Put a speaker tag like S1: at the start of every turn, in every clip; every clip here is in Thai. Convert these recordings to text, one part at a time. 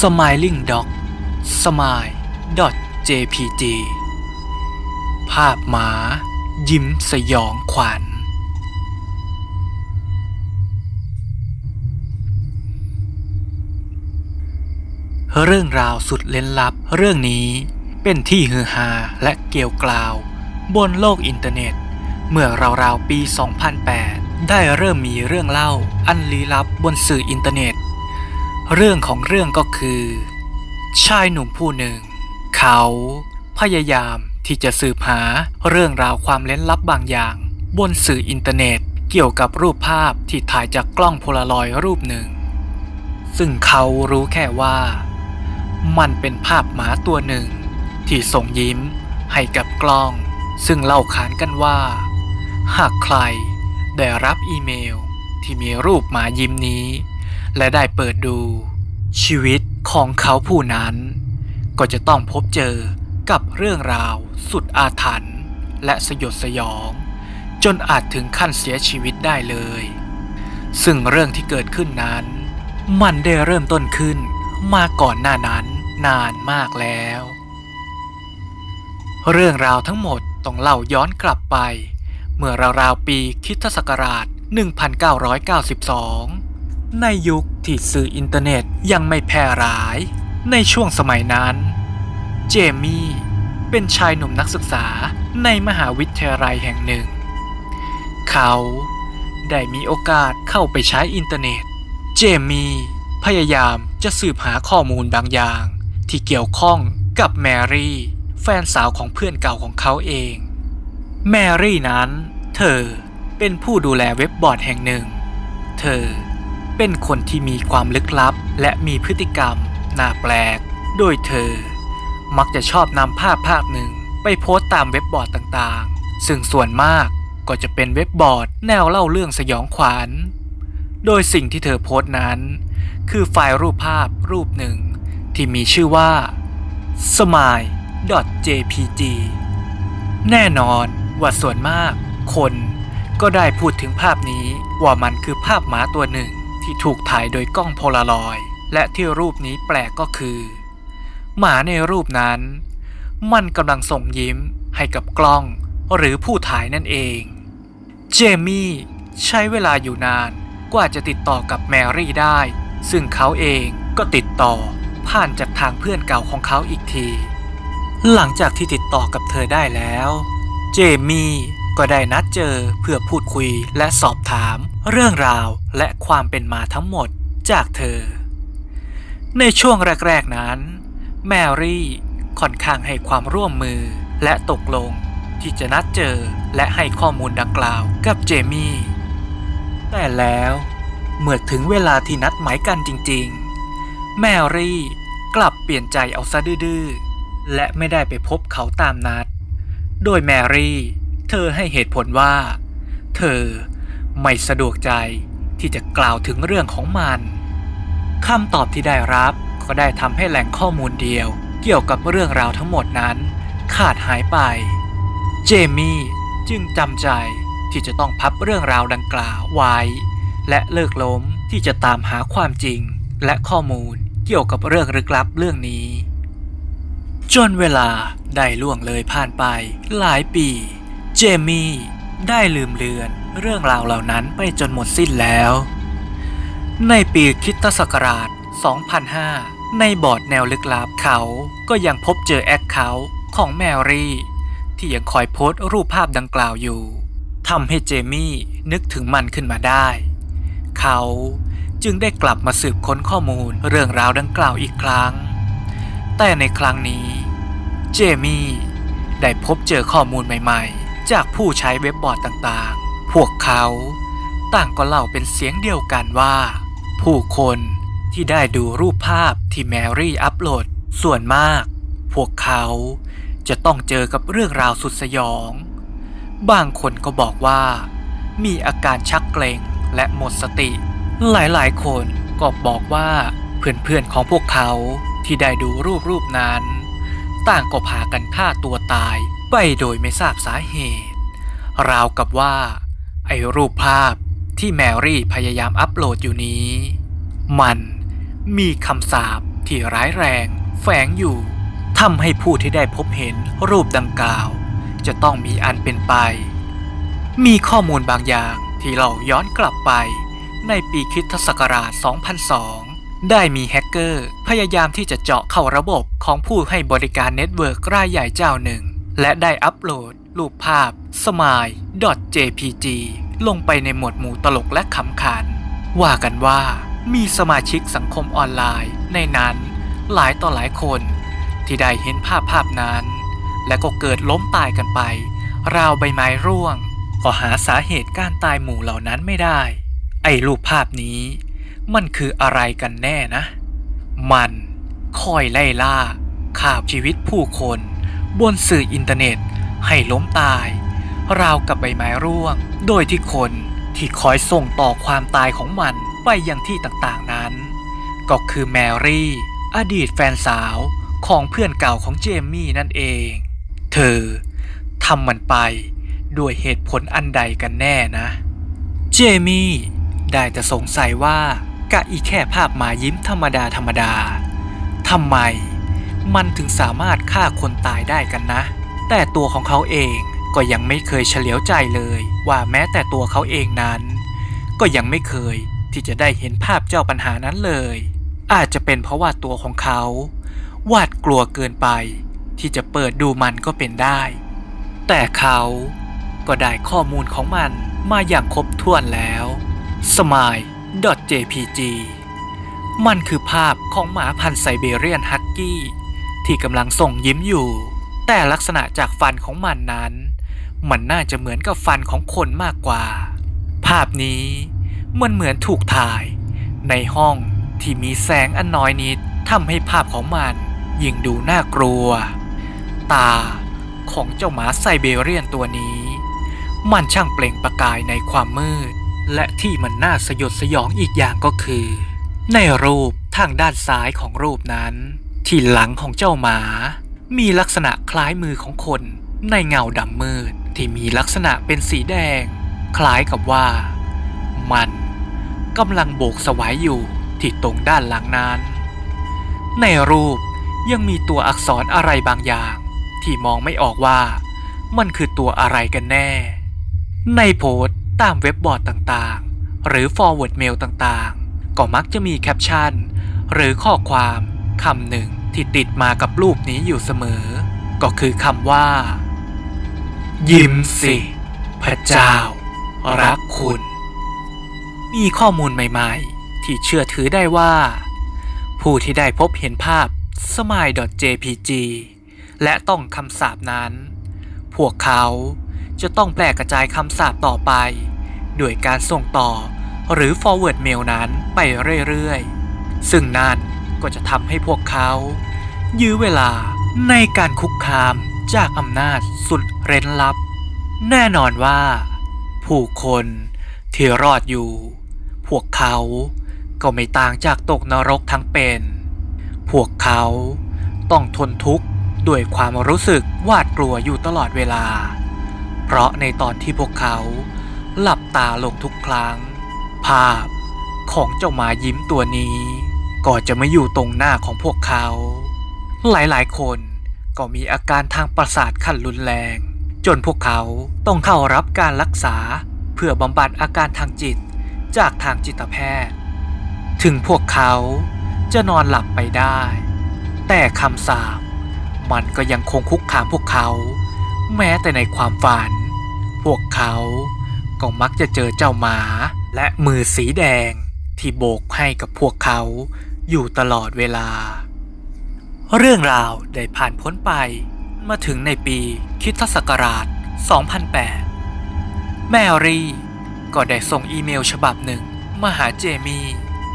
S1: Smiling Dog Smile .jpg ภาพหมายิ้มสยองขวัญ เรื่องราวสุดเล้นลับเรื่องนี้เป็นที่ฮือฮาและเกลียวกล่าว บนโลกอินเทอร์เน็ต เมื่อราวๆปี 2008 ได้เริ่มมีเรื่องเล่าอันลี้ลับบนสื่ออินเทอร์เน็ต เรื่องของเรื่องก็คือ ชายหนุ่มผู้หนึ่ง เขาพยายามที่จะสืบหาเรื่องราวความเล้นลับบางอย่าง บนสื่ออินเทอร์เน็ตเกี่ยวกับรูปภาพที่ถ่ายจากกล้องโพลารอยด์รูปหนึ่ง ซึ่งเขารู้แค่ว่า มันเป็นภาพหมาตัวหนึ่ง ที่ส่งยิ้มให้กับกล้อง ซึ่งเล่าขานกันว่า หากใครได้รับอีเมลที่มีรูปหมายิ้มนี้ และได้เปิดดู ชีวิตของเขาผู้นั้น ก็จะต้องพบเจอกับเรื่องราวสุดอาถรรพ์และสยดสยอง จนอาจถึงขั้นเสียชีวิตได้เลย ซึ่งเรื่องที่เกิดขึ้นนั้น มันได้เริ่มต้นขึ้นมาก่อนหน้านั้นนานมากแล้ว เรื่องราวทั้งหมดต้องเล่าย้อนกลับไป เมื่อราวๆปีคริสตศักราช 1992 ในยุคที่สื่ออินเทอร์เน็ตยังไม่แพร่หลาย ในช่วงสมัยนั้น เจมี่เป็นชายหนุ่มนักศึกษาในมหาวิทยาลัยแห่งหนึ่ง เขาได้มีโอกาสเข้าไปใช้อินเทอร์เน็ต เจมี่พยายามจะสืบหาข้อมูลบางอย่าง ที่เกี่ยวข้องกับแมรี่ แฟนสาวของเพื่อนเก่าของเขาเอง แมรี่นั้น เธอเป็นผู้ดูแลเว็บบอร์ดแห่งหนึ่ง เธอ เป็นคนที่มีความลึกลับ และมีพฤติกรรมน่าแปลก โดยเธอ มักจะชอบนำภาพภาพหนึ่งไปโพสต์ตามเว็บบอร์ดต่างๆ ซึ่งส่วนมากก็จะเป็นเว็บบอร์ดแนวเล่าเรื่องสยองขวัญ โดยสิ่งที่เธอโพสต์นั้น คือไฟล์รูปภาพรูปหนึ่ง ที่มีชื่อว่า smile.jpg แน่นอนว่าส่วนมาก คนก็ได้พูดถึงภาพนี้ว่ามันคือภาพหมาตัวหนึ่ง ที่ถูกถ่ายโดยกล้องโพลารอยด์และที่รูปนี้แปลกก็คือ หมาในรูปนั้น มันกำลังส่งยิ้มให้กับกล้องหรือผู้ถ่ายนั่นเอง เจมี่ใช้เวลาอยู่นานกว่าจะติดต่อกับแมรี่ได้ ซึ่งเขาเองก็ติดต่อผ่านจากทางเพื่อนเก่าของเขาอีกที หลังจากที่ติดต่อกับเธอได้แล้ว เจมี่ ก็ได้นัดเจอเพื่อพูดคุยและสอบถาม เรื่องราวและความเป็นมาทั้งหมดจากเธอ ในช่วงแรก ๆ นั้น แมรี่ค่อนข้างให้ความร่วมมือและตกลงที่จะนัดเจอและให้ข้อมูลดังกล่าวกับเจมี่ แต่แล้วเมื่อถึงเวลาที่นัดหมายกันจริง ๆ แมรี่กลับเปลี่ยนใจเอาซะดื้อและไม่ได้ไปพบเขาตามนัด โดยแมรี่ เธอให้เหตุผลว่า เธอไม่สะดวกใจที่จะกล่าวถึงเรื่องของมันคำตอบที่ได้รับก็ได้ทำให้แหล่งข้อมูลเดียว เกี่ยวกับเรื่องราวทั้งหมดนั้น ขาดหายไป เจมี่จึงจำใจที่จะต้องพับเรื่องราวดังกล่าวไว้ และเลิกล้มที่จะตามหาความจริงและข้อมูลเกี่ยวกับเรื่องลึกลับเรื่องนี้ จนเวลาได้ล่วงเลยผ่านไปหลายปี เจมี่ได้ลืมเลือนเรื่องราวเหล่านั้นไปจนหมดสิ้นแล้ว ในปีคริสตศักราช 2005 ในบอร์ดแนวลึกลับเขาก็ยังพบเจอแอคเคาท์ของแมรี่ ที่ยังคอยโพสต์รูปภาพดังกล่าวอยู่ทำให้เจมี่นึกถึงมันขึ้นมาได้ เขาจึงได้กลับมาสืบค้นข้อมูลเรื่องราวดังกล่าวอีกครั้ง แต่ในครั้งนี้ เจมี่ได้พบเจอข้อมูลใหม่ ๆ จากผู้ใช้เว็บบอร์ดต่างๆ พวกเขาต่างก็เล่าเป็นเสียงเดียวกันว่า ผู้คนที่ได้ดูรูปภาพที่แมรี่อัปโหลดส่วนมาก พวกเขาจะต้องเจอกับเรื่องราวสุดสยอง บางคนก็บอกว่า มีอาการชักเกรงและหมดสติ หลายๆ คนก็บอกว่าเพื่อนๆของพวกเขาที่ได้ดูรูปรูปนั้น ต่างก็พากันฆ่าตัวตาย ไปโดยไม่ทราบสาเหตุ ราวกับว่า ไอ้รูปภาพที่แมรี่พยายามอัปโหลดอยู่นี้ มันมีคำสาปที่ร้ายแรงแฝงอยู่ทำให้ผู้ที่ได้พบเห็นรูปดังกล่าว จะต้องมีอันเป็นไป มีข้อมูลบางอย่างที่เราย้อนกลับไป ในปีคริสตศักราช 2002 ได้มีแฮกเกอร์พยายามที่จะเจาะเข้าระบบของผู้ให้บริการเน็ตเวิร์กรายใหญ่เจ้าหนึ่ง และได้อัปโหลด รูปภาพ smile.jpg ลงไปในหมวดหมู่ตลกและขำขัน ว่ากันว่ามีสมาชิกสังคมออนไลน์ในนั้น หลายต่อหลายคน ที่ได้เห็นภาพภาพนั้น และก็เกิดล้มตายกันไป ราวใบไม้ร่วง ก็หาสาเหตุการตายหมู่เหล่านั้นไม่ได้ ไอ้รูปภาพนี้ มันคืออะไรกันแน่นะ มันคอยไล่ล่าข่าวชีวิตผู้คน บนสื่ออินเทอร์เน็ตให้ล้มตาย ราวกับใบไม้ร่วง โดยที่คนที่คอยส่งต่อความตายของมันไปยังที่ต่างๆนั้น ก็คือแมรี่ อดีตแฟนสาวของเพื่อนเก่าของเจมมี่นั่นเอง เธอทำมันไปด้วยเหตุผลอันใดกันแน่นะ เจมี่ได้แต่สงสัยว่ากะอีแค่ภาพหมายิ้มธรรมดาธรรมดาทำไม มันถึงสามารถฆ่าคนตายได้กันนะ แต่ตัวของเขาเองก็ยังไม่เคยเฉลียวใจเลยว่าแม้แต่ตัวเขาเองนั้น ก็ยังไม่เคยที่จะได้เห็นภาพเจ้าปัญหานั้นเลย อาจจะเป็นเพราะว่าตัวของเขาหวาดกลัวเกินไป ที่จะเปิดดูมันก็เป็นได้ แต่เขาก็ได้ข้อมูลของมันมาอย่างครบถ้วนแล้ว smile.jpg มันคือภาพของหมาพันธุ์ไซเบเรียนฮักกี้ ที่กำลังส่งยิ้มอยู่ แต่ลักษณะจากฟันของมันนั้น มันน่าจะเหมือนกับฟันของคนมากกว่า ภาพนี้มันเหมือนถูกถ่าย ในห้องที่มีแสงอันน้อยนิดทำให้ภาพของมันยิ่งดูน่ากลัว ตาของเจ้าหมาไซเบเรียนตัวนี้ มันช่างเปล่งประกายในความมืด และที่มันน่าสยดสยองอีกอย่างก็คือ ในรูปทางด้านซ้ายของรูปนั้น ที่หลังของเจ้าหมา มีลักษณะคล้ายมือของคนในเงาดำมืดที่มีลักษณะเป็นสีแดง คล้ายกับว่า มันกำลังโบกสวายอยู่ที่ตรงด้านหลังนั้น ในรูปยังมีตัวอักษรอะไรบางอย่าง ที่มองไม่ออกว่ามันคือตัวอะไรกันแน่ ในโพสต์ตามเว็บบอร์ดต่างๆ หรือ forward mail ต่างๆ ก็มักจะมีแคปชั่น หรือข้อความคำหนึ่ง ที่ติดมากับรูปนี้อยู่เสมอ ก็คือคำว่า ยิ้มสิ พระเจ้า รักคุณ มีข้อมูลใหม่ๆ ที่เชื่อถือได้ว่า ผู้ที่ได้พบเห็นภาพ smile.jpg และต้องคำสาปนั้น พวกเขาจะต้องแพร่กระจายคำสาปต่อไป ด้วยการส่งต่อหรือ forward mail นั้นไปเรื่อยๆ ซึ่งนั่น ก็จะทำให้พวกเขา ยื้อเวลาในการคุกคามจากอำนาจสุดเร้นลับ แน่นอนว่า ผู้คนที่รอดอยู่ พวกเขาก็ไม่ต่างจากตกนรกทั้งเป็น พวกเขาต้องทนทุกข์ด้วยความรู้สึกหวาดกลัวอยู่ตลอดเวลา เพราะในตอนที่พวกเขาหลับตาลงทุกครั้ง ภาพของเจ้าหมายิ้มตัวนี้ ก็จะไมาอยู่ตรงหน้าของพวกเขา หลายๆ คนก็มีอาการทางประสาทขั้นรุนแรง จนพวกเขาต้องเข้ารับการรักษาเพื่อบำบัดอาการทางจิตจากทางจิตแพทย์ ถึงพวกเขาจะนอนหลับไปได้ แต่คำสาปมันก็ยังคงคุกคามพวกเขา แม้แต่ในความฝัน พวกเขาก็มักจะเจอเจ้าหมาและมือสีแดงที่โบกให้กับพวกเขา อยู่ตลอดเวลา เรื่องราวได้ผ่านพ้นไป มาถึงในปีคริสตศักราช 2008 แมรี่ก็ได้ส่งอีเมลฉบับหนึ่งมาหาเจมี่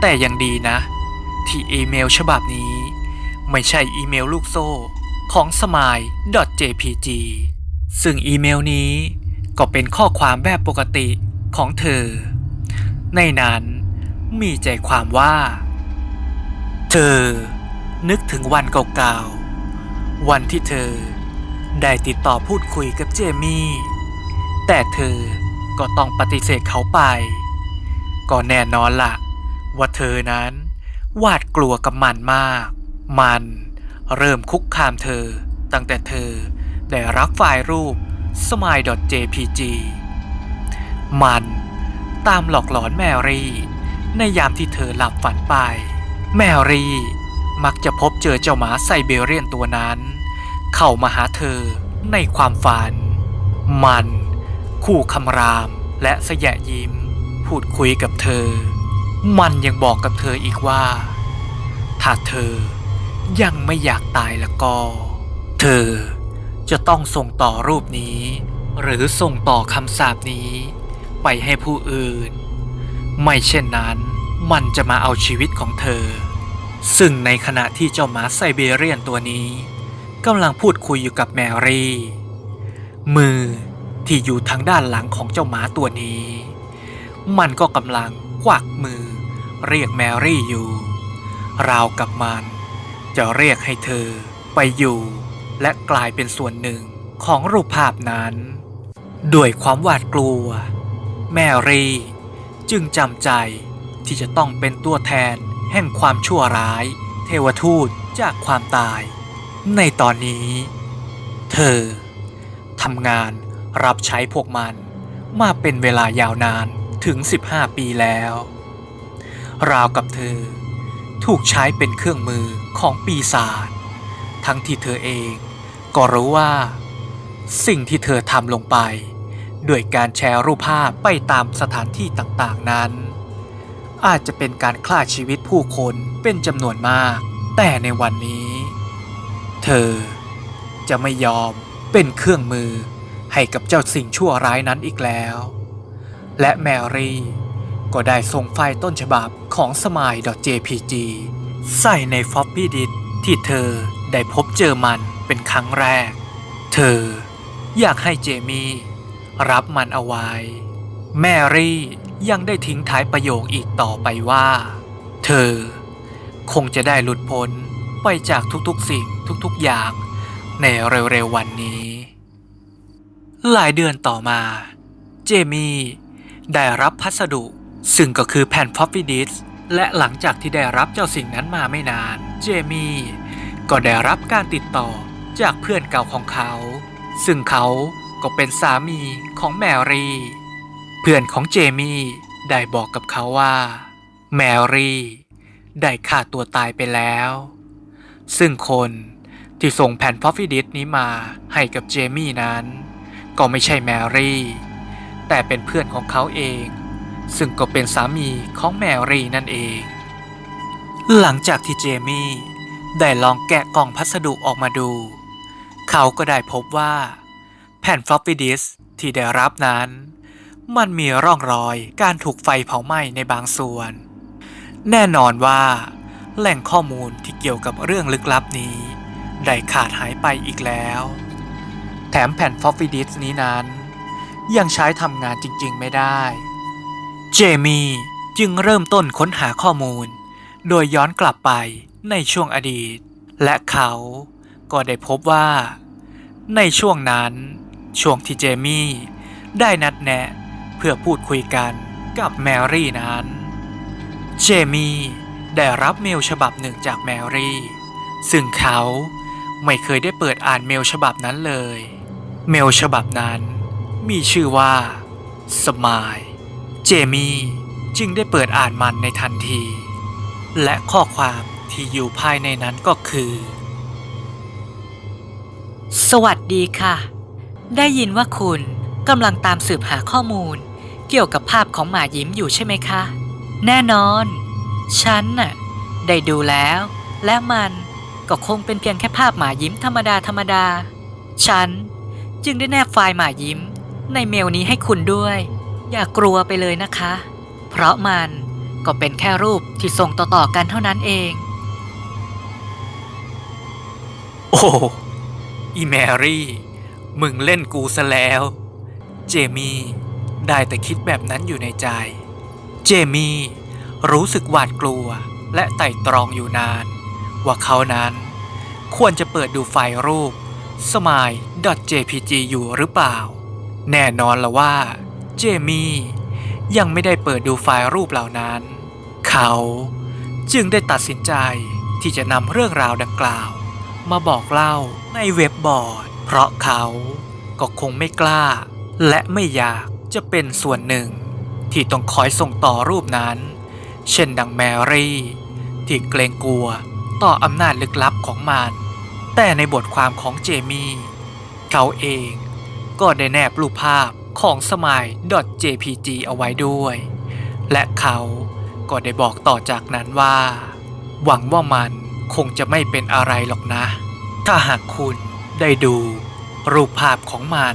S1: แต่ยังดีนะ ที่อีเมลฉบับนี้ ไม่ใช่อีเมลลูกโซ่ของ smile.jpg ซึ่งอีเมลนี้ก็เป็นข้อความแบบปกติของเธอ ในนั้นมีใจความว่า เธอนึกถึงวันเก่าๆ วันที่เธอได้ติดต่อพูดคุยกับเจมี่ แต่เธอก็ต้องปฏิเสธเขาไป ก็แน่นอนละว่าเธอนั้นหวาดกลัวกับมันมาก มันเริ่มคุกคามเธอ ตั้งแต่เธอได้รับไฟล์รูป smile.jpg มันตามหลอกหลอนแมรี่ ในยามที่เธอหลับฝันไป แมรี่ มักจะพบเจอเจ้าหมาไซเบเรียนตัวนั้น เข้ามาหาเธอในความฝัน มัน คู่คำรามและสยะยิ้ม พูดคุยกับเธอ มันยังบอกกับเธออีกว่า ถ้าเธอยังไม่อยากตายแล้วก็ เธอจะต้องส่งต่อรูปนี้ หรือส่งต่อคำสาปนี้ ไปให้ผู้อื่น ไม่เช่นนั้น มันจะมาเอาชีวิตของเธอ ซึ่งในขณะที่เจ้าหมาไซเบเรียนตัวนี้กำลังพูดคุยอยู่กับแมรี่ มือที่อยู่ทางด้านหลังของเจ้าหมาตัวนี้ มันก็กำลังกวักมือ เรียกแมรี่อยู่ ราวกับมันจะเรียกให้เธอไปอยู่ และกลายเป็นส่วนหนึ่งของรูปภาพนั้น ด้วยความหวาดกลัว แมรี่จึงจำใจ ที่จะต้องเป็นตัวแทน แห่งความชั่วร้าย เทวทูตจากความตาย ในตอนนี้ เธอทำงานรับใช้พวกมัน มาเป็นเวลายาวนานถึง 15 ปีแล้ว ราวกับเธอ ถูกใช้เป็นเครื่องมือของปีศาจทั้งที่เธอเองก็รู้ว่า สิ่งที่เธอทำลงไป ด้วยการแชร์รูปภาพไปตามสถานที่ต่างๆนั้น อาจจะเป็นการฆ่าชีวิตผู้คนเป็นจำนวนมาก แต่ในวันนี้ เธอจะไม่ยอมเป็นเครื่องมือให้กับเจ้าสิ่งชั่วร้ายนั้นอีกแล้ว และแมรี่ก็ได้ส่งไฟล์ต้นฉบับของ smile.jpg ใส่ใน floppy disk ที่เธอได้พบเจอมันเป็นครั้งแรก เธออยากให้เจมี่รับมันเอาไว้ แมรี่ ยังได้ทิ้งท้ายประโยคอีกต่อไปว่า เธอ คงจะได้หลุดพ้นไปจากทุกๆสิ่งทุกๆอย่างในเร็วๆวันนี้ หลายเดือนต่อมา เจมี่ได้รับพัสดุ ซึ่งก็คือแผ่นฟอฟฟี่ดิสและหลังจากที่ได้รับเจ้าสิ่งนั้นมาไม่นาน เจมี่ก็ได้รับการติดต่อจากเพื่อนเก่าของเขา ซึ่งเขาก็เป็นสามีของแมรี่ เพื่อนของเจมี่ได้บอกกับเขาว่า แมรี่ได้ฆ่าตัวตายไปแล้ว ซึ่งคนที่ส่งแผ่นพอฟฟิดิสนี้มาให้กับเจมี่นั้น ก็ไม่ใช่แมรี่ แต่เป็นเพื่อนของเขาเอง ซึ่งก็เป็นสามีของแมรี่นั่นเอง หลังจากที่เจมี่ได้ลองแกะกล่องพัสดุออกมาดู เขาก็ได้พบว่า แผ่นฟลอปปี้ดิสที่ได้รับนั้น มันมีร่องรอยการถูกไฟเผาไหม้ในบางส่วน แน่นอนว่า แหล่งข้อมูลที่เกี่ยวกับเรื่องลึกลับนี้ ได้ขาดหายไปอีกแล้ว แถมแผ่นฟอฟฟีดิสนี้นั้น ยังใช้ทำงานจริงๆไม่ได้ เจมี่จึงเริ่มต้นค้นหาข้อมูล โดยย้อนกลับไปในช่วงอดีต และเขาก็ได้พบว่า ในช่วงนั้น ช่วงที่เจมี่ได้นัดแนะ เพื่อพูดคุยกันกับแมรี่นั้น เจมี่ได้รับเมลฉบับหนึ่งจากแมรี่ ซึ่งเขาไม่เคยได้เปิดอ่านเมลฉบับนั้นเลย เมลฉบับนั้นมีชื่อว่าสมายเจมี่จึงได้เปิดอ่านมันในทันที และข้อความที่อยู่ภายในนั้นก็คือ
S2: สวัสดีค่ะ ได้ยินว่าคุณกำลังตามสืบหาข้อมูล เกี่ยวกับภาพของหมายิ้มอยู่ใช่ไหมคะ แน่นอน ฉันน่ะได้ดูแล้ว และมันก็คงเป็นเพียงแค่ภาพหมายิ้มธรรมดาธรรมดา ฉันจึงได้แนบไฟล์หมายิ้ม ในเมลนี้ให้คุณด้วย อย่ากลัวไปเลยนะคะ เพราะมันก็เป็นแค่รูปที่ส่งต่อๆกันเท่านั้นเอง
S1: โอ้อีแมรี่ มึงเล่นกูซะแล้ว เจมี่ ได้แต่คิดแบบนั้นอยู่ในใจ เจมี่รู้สึกหวาดกลัวและไต่ตรองอยู่นาน ว่าเขานั้นควรจะเปิดดูไฟล์รูป smile.jpg อยู่หรือเปล่า แน่นอนละว่า เจมี่ยังไม่ได้เปิดดูไฟล์รูปเหล่านั้น เขาจึงได้ตัดสินใจที่จะนำเรื่องราวดังกล่าว มาบอกเล่าในเว็บบอร์ด เพราะเขาก็คงไม่กล้า และไม่อยาก จะเป็นส่วนหนึ่งที่ต้องคอยส่งต่อรูปนั้น เช่นดังแมรี่ ที่เกรงกลัวต่ออำนาจลึกลับของมัน แต่ในบทความของเจมี่ เขาเองก็ได้แนบรูปภาพของสมาย .jpg เอาไว้ด้วย และเขาก็ได้บอกต่อจากนั้นว่า หวังว่ามันคงจะไม่เป็นอะไรหรอกนะ ถ้าหากคุณได้ดูรูปภาพของมัน